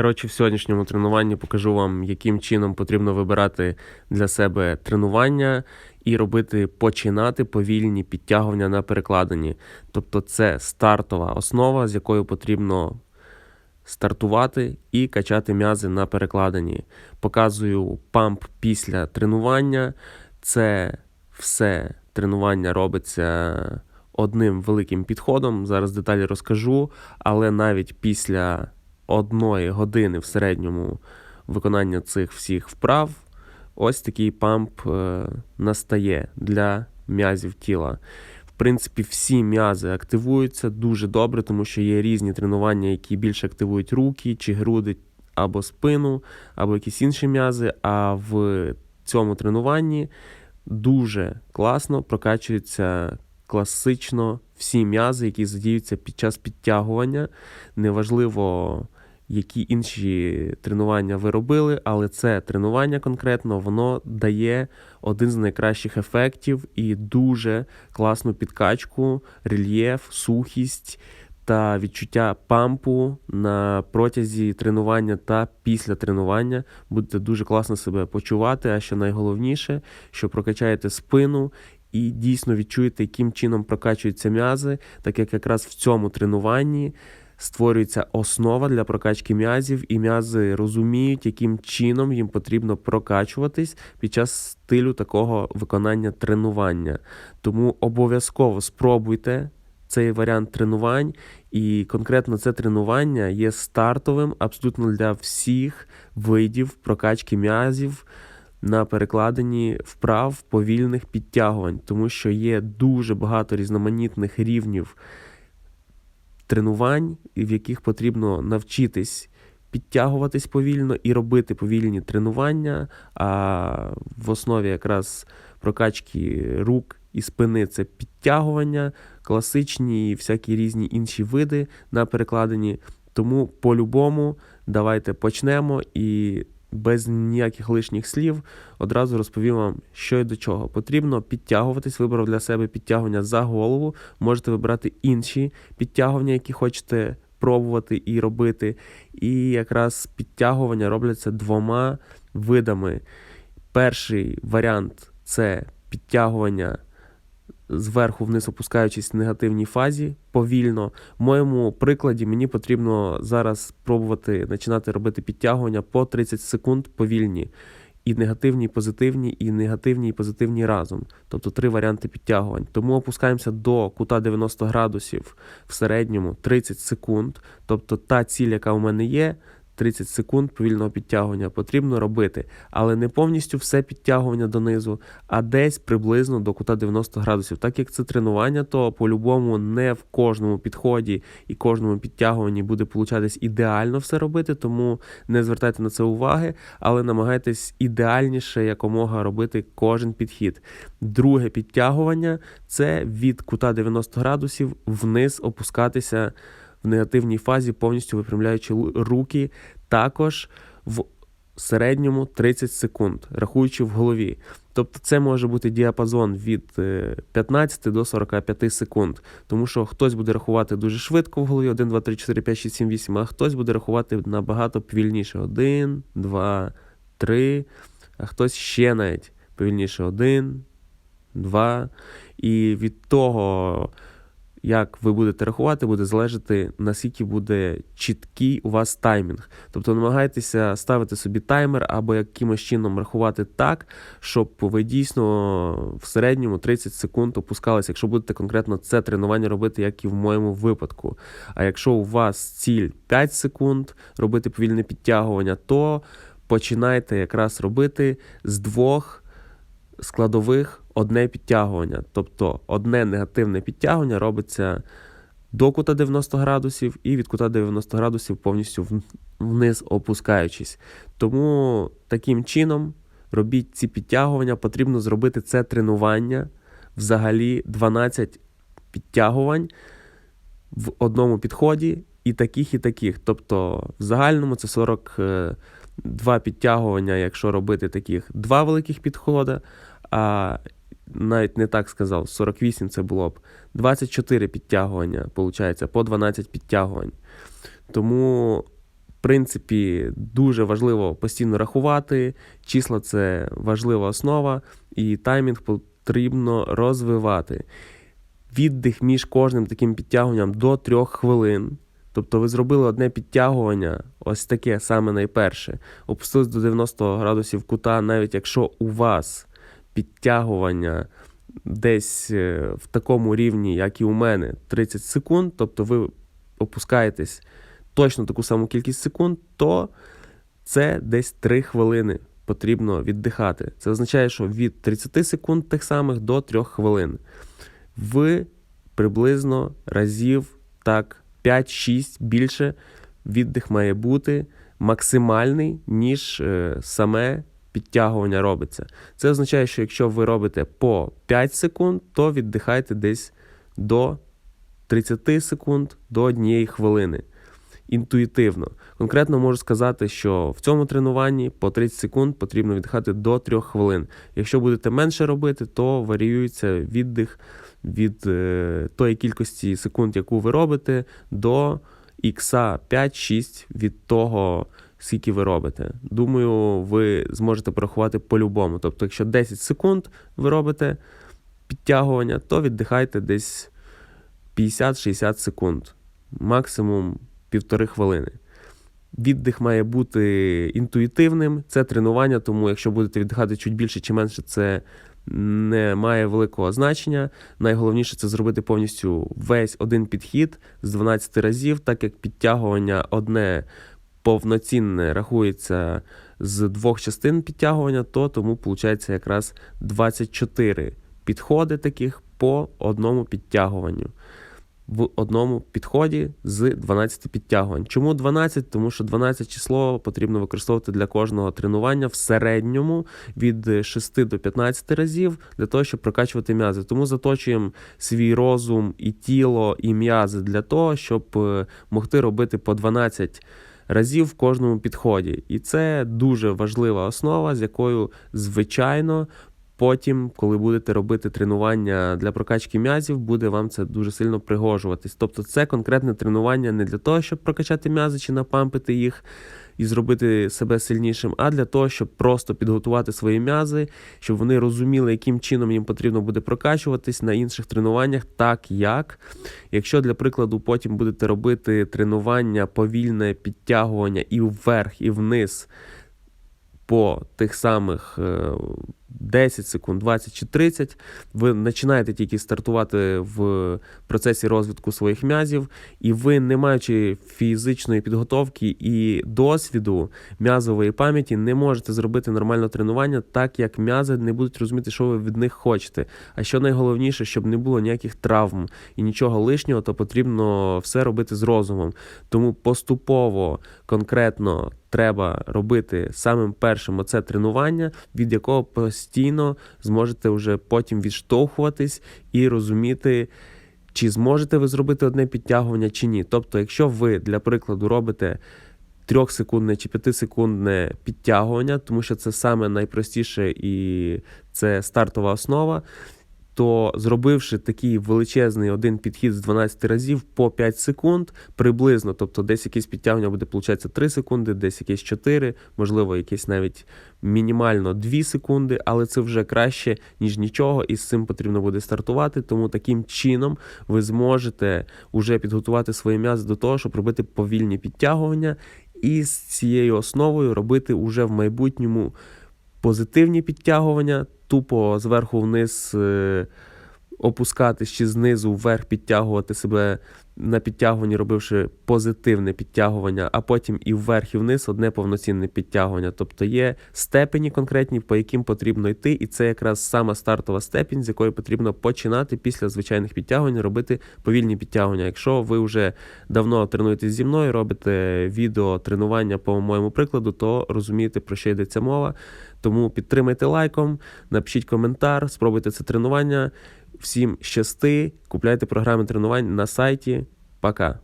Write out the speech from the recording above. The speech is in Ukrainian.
Коротше, в сьогоднішньому тренуванні покажу вам, яким чином потрібно вибирати для себе тренування і робити починати повільні підтягування на перекладині. Тобто, це стартова основа, з якою потрібно стартувати і качати м'язи на перекладині. Показую памп після тренування. Це все тренування робиться одним великим підходом. Зараз деталі розкажу, але навіть після одної години в середньому виконання цих всіх вправ, ось такий памп е, настає для м'язів тіла. В принципі, всі м'язи активуються дуже добре, тому що є різні тренування, які більше активують руки чи груди або спину, або якісь інші м'язи. А в цьому тренуванні дуже класно прокачуються класично всі м'язи, які задіються під час підтягування. Неважливо, які інші тренування ви робили, але це тренування конкретно воно дає один з найкращих ефектів і дуже класну підкачку, рельєф, сухість. Та відчуття пампу на протязі тренування та після тренування будете дуже класно себе почувати. А що найголовніше, що прокачаєте спину і дійсно відчуєте, яким чином прокачуються м'язи, так як якраз в цьому тренуванні створюється основа для прокачки м'язів, і м'язи розуміють, яким чином їм потрібно прокачуватись під час стилю такого виконання тренування. Тому обов'язково спробуйте. Цей варіант тренувань, і конкретно це тренування є стартовим абсолютно для всіх видів прокачки м'язів на перекладенні вправ повільних підтягувань, тому що є дуже багато різноманітних рівнів тренувань, в яких потрібно навчитись підтягуватись повільно і робити повільні тренування. А в основі якраз прокачки рук і спини це підтягування, класичні і всякі різні інші види на перекладенні. Тому по-любому давайте почнемо і без ніяких лишніх слів одразу розповім вам, що і до чого. Потрібно підтягуватись, вибрав для себе підтягування за голову. Можете вибрати інші підтягування, які хочете пробувати і робити. І якраз підтягування робляться двома видами. Перший варіант це підтягування зверху вниз опускаючись в негативній фазі повільно. В моєму прикладі мені потрібно зараз спробувати починати робити підтягування по 30 секунд повільні. І негативні, і позитивні, і негативні, і позитивні разом. Тобто три варіанти підтягувань. Тому опускаємося до кута 90 градусів в середньому 30 секунд. Тобто та ціль, яка у мене є, 30 секунд повільного підтягування потрібно робити, але не повністю все підтягування донизу, а десь приблизно до кута 90 градусів. Так як це тренування, то по-любому не в кожному підході і кожному підтягуванні буде получатись ідеально все робити, тому не звертайте на це уваги, але намагайтесь ідеальніше якомога робити кожен підхід. Друге підтягування це від кута 90 градусів вниз опускатися в негативній фазі, повністю випрямляючи руки, також в середньому 30 секунд, рахуючи в голові. Тобто це може бути діапазон від 15 е, до 45 секунд, тому що хтось буде рахувати дуже швидко в голові 1, 2, 3, 4, 5, 6, 7, 8, а хтось буде рахувати набагато повільніше. 1, 2, 3, а хтось ще навіть повільніше 1, 2. І від того як ви будете рахувати, буде залежати, наскільки буде чіткий у вас таймінг. Тобто намагайтеся ставити собі таймер або якимось чином рахувати так, щоб ви дійсно в середньому 30 секунд опускалися, якщо будете конкретно це тренування робити, як і в моєму випадку. А якщо у вас ціль 5 секунд робити повільне підтягування, то починайте якраз робити з двох складових одне підтягування. Тобто одне негативне підтягування робиться до кута 90 градусів і від кута 90 градусів повністю вниз опускаючись. Тому таким чином робіть ці підтягування, потрібно зробити це тренування взагалі 12 підтягувань в одному підході. І таких, і таких. Тобто в загальному це 42 підтягування, якщо робити таких два великих підходи, а навіть не так сказав, 48 це було б 24 підтягування, виходить, по 12 підтягувань. Тому в принципі, дуже важливо постійно рахувати. Числа це важлива основа, і таймінг потрібно розвивати. Віддих між кожним таким підтягуванням до 3 хвилин. Тобто ви зробили одне підтягування, ось таке саме найперше. Опустились до 90 градусів кута, навіть якщо у вас підтягування десь е, в такому рівні, як і у мене, 30 секунд, тобто ви опускаєтесь точно таку саму кількість секунд, то це десь 3 хвилини потрібно віддихати. Це означає, що від 30 секунд тих самих до 3 хвилин. Ви приблизно разів так 5-6 більше віддих має бути максимальний, ніж е, саме підтягування робиться. Це означає, що якщо ви робите по 5 секунд, то віддихайте десь до 30 секунд до 1 хвилини. Інтуїтивно. Конкретно можу сказати, що в цьому тренуванні по 30 секунд потрібно віддихати до 3 хвилин. Якщо будете менше робити, то варіюється віддих від е, тої кількості секунд, яку ви робите, до ікса 5-6 від того, скільки ви робите. Думаю, ви зможете порахувати по-любому. Тобто, якщо 10 секунд ви робите підтягування, то віддихайте десь 50-60 секунд, максимум півтори хвилини. Віддих має бути інтуїтивним, це тренування, тому якщо будете віддихати чуть більше чи менше, це не має великого значення. Найголовніше це зробити повністю весь один підхід з 12 разів, так як підтягування одне повноцінне рахується з двох частин підтягування, то тому виходить якраз 24 підходи таких по одному підтягуванню в одному підході з 12 підтягувань. Чому 12? Тому що 12 число потрібно використовувати для кожного тренування в середньому від 6 до 15 разів для того, щоб прокачувати м'язи. Тому заточуємо свій розум і тіло, і м'язи для того, щоб е, могти робити по 12 разів в кожному підході. І це дуже важлива основа, з якою, звичайно, Потім, коли будете робити тренування для прокачки м'язів, буде вам це дуже сильно пригожуватись. Тобто це конкретне тренування не для того, щоб прокачати м'язи чи напампити їх і зробити себе сильнішим, а для того, щоб просто підготувати свої м'язи, щоб вони розуміли, яким чином їм потрібно буде прокачуватись на інших тренуваннях, так як. Якщо для прикладу потім будете робити тренування, повільне підтягування і вверх, і вниз по тих самих. Е, 10 секунд, 20 чи 30, ви починаєте тільки стартувати в процесі розвитку своїх м'язів, і ви, не маючи фізичної підготовки і досвіду м'язової пам'яті, не можете зробити нормальне тренування, так як м'язи не будуть розуміти, що ви від них хочете. А що найголовніше, щоб не було ніяких травм і нічого лишнього, то потрібно все робити з розумом. Тому поступово конкретно треба робити самим першим оце тренування, від якого постійно зможете вже потім відштовхуватись і розуміти. Чи зможете ви зробити одне підтягування, чи ні. Тобто, якщо ви, для прикладу, робите 3-секундне чи 5-секундне підтягування, тому що це саме найпростіше і це стартова основа, то зробивши такий величезний один підхід з 12 разів по 5 секунд приблизно, тобто десь якесь підтягування буде, виходить, 3 секунди, десь якесь 4, можливо, якесь навіть мінімально 2 секунди, але це вже краще, ніж нічого, і з цим потрібно буде стартувати. Тому таким чином ви зможете вже підготувати свої м'язи до того, щоб робити повільні підтягування, і з цією основою робити уже в майбутньому позитивні підтягування тупо зверху вниз е, опускатись чи знизу вверх підтягувати себе на підтягуванні, робивши позитивне підтягування, а потім і вверх, і вниз одне повноцінне підтягування. Тобто є степені конкретні, по яким потрібно йти, і це якраз сама стартова степінь, з якої потрібно починати після звичайних підтягувань, робити повільні підтягування. Якщо ви вже давно тренуєтесь зі мною, робите відео тренування по моєму прикладу, то розумієте, про що йдеться мова. Тому підтримайте лайком, напишіть коментар, спробуйте це тренування. Всім щасти, купляйте програми тренувань на сайті. Пока.